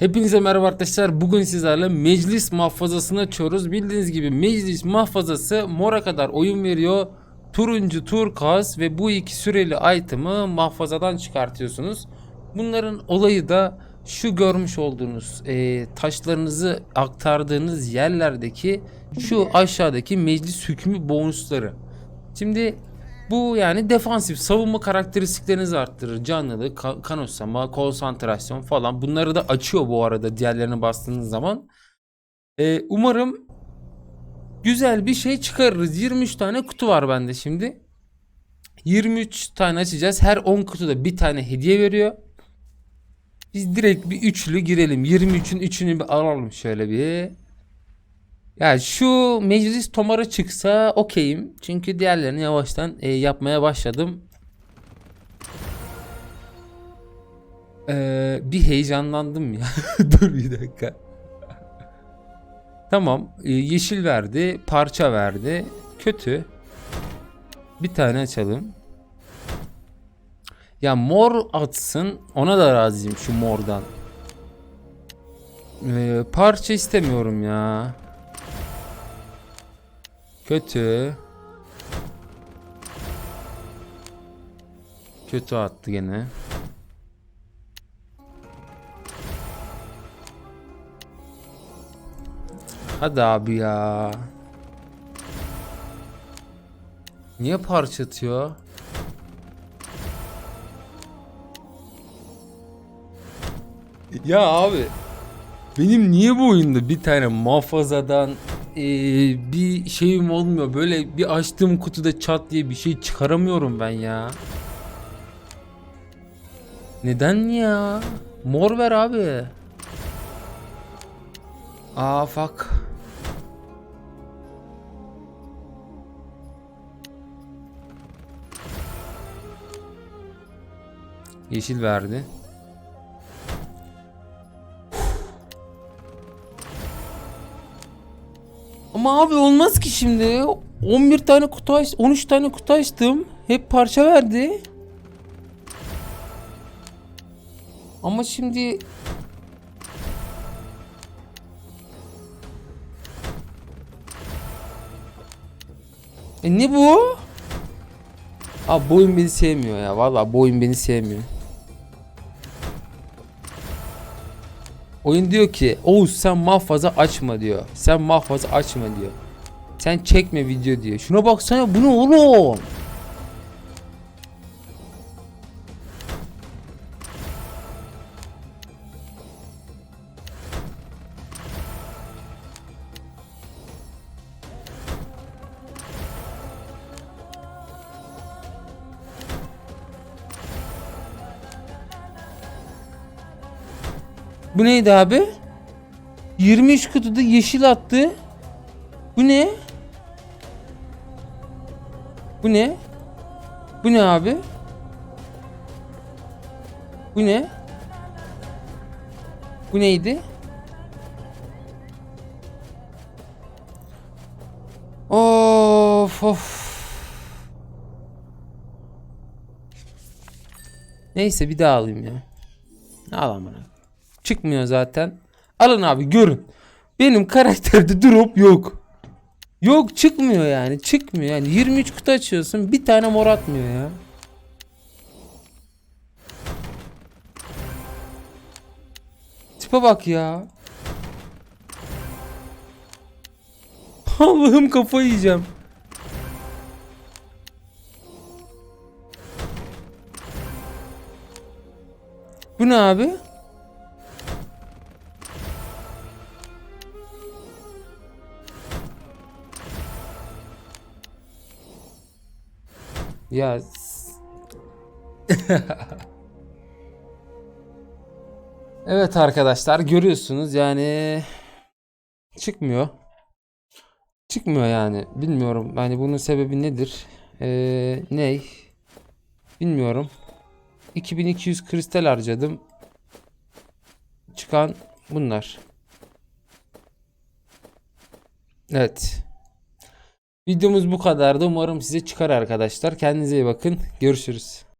Hepinize merhaba arkadaşlar. Bugün sizlerle meclis mahfazasını açıyoruz. Bildiğiniz gibi meclis mahfazası mora kadar oyun veriyor. Turuncu turkuaz ve bu iki süreli item'ı mahfazadan çıkartıyorsunuz. Bunların olayı da şu görmüş olduğunuz e, taşlarınızı aktardığınız yerlerdeki şu aşağıdaki meclis hükmü bonusları. Şimdi bu yani defansif savunma karakteristiklerinizi arttırır. Canlılık, ka- kanıksama, konsantrasyon falan. Bunları da açıyor bu arada diğerlerine bastığınız zaman. Ee, umarım güzel bir şey çıkarırız. 23 tane kutu var bende şimdi. 23 tane açacağız. Her 10 kutuda bir tane hediye veriyor. Biz direkt bir üçlü girelim. 23'ün üçünü bir alalım şöyle bir. Ya şu meclis tomara çıksa okeyim. Çünkü diğerlerini yavaştan e, yapmaya başladım. Ee, bir heyecanlandım ya. Dur bir dakika. Tamam. e, yeşil verdi. Parça verdi. Kötü. Bir tane açalım. Ya mor atsın. Ona da razıyım şu mordan. Ee, parça istemiyorum ya. Kötü. Kötü attı gene. Hadi abi ya. Niye parça atıyor? Ya abi. Benim niye bu oyunda bir tane muhafazadan eee, bir şeyim olmuyor. Böyle bir açtığım kutuda çat diye bir şey çıkaramıyorum ben ya. Neden ya? Mor ver abi. Aa fuck. Yeşil verdi. Ama abi olmaz ki şimdi. 11 tane kutu aç, 13 tane kutu açtım. Hep parça verdi. Ama şimdi E ne bu? Abi bu oyun beni sevmiyor ya. Vallahi bu oyun beni sevmiyor. Oyun diyor ki Oğuz sen mahfaza açma diyor. Sen mahfaza açma diyor. Sen çekme video diyor. Şuna baksana bu ne oğlum? Bu neydi abi? 23 kutuda yeşil attı. Bu ne? Bu ne? Bu ne abi? Bu ne? Bu neydi? Of of. Neyse bir daha alayım ya. Al amına. Çıkmıyor zaten. Alın abi görün. Benim karakterde drop yok. Yok çıkmıyor yani. Çıkmıyor yani. 23 kutu açıyorsun. Bir tane mor atmıyor ya. Tipe bak ya. Allah'ım kafayı yiyeceğim. Bu ne abi? Ya Evet arkadaşlar görüyorsunuz yani çıkmıyor. Çıkmıyor yani. Bilmiyorum. Yani bunun sebebi nedir? Ee, ney? Bilmiyorum. 2200 kristal harcadım. Çıkan bunlar. Evet. Videomuz bu kadardı. Umarım size çıkar arkadaşlar. Kendinize iyi bakın. Görüşürüz.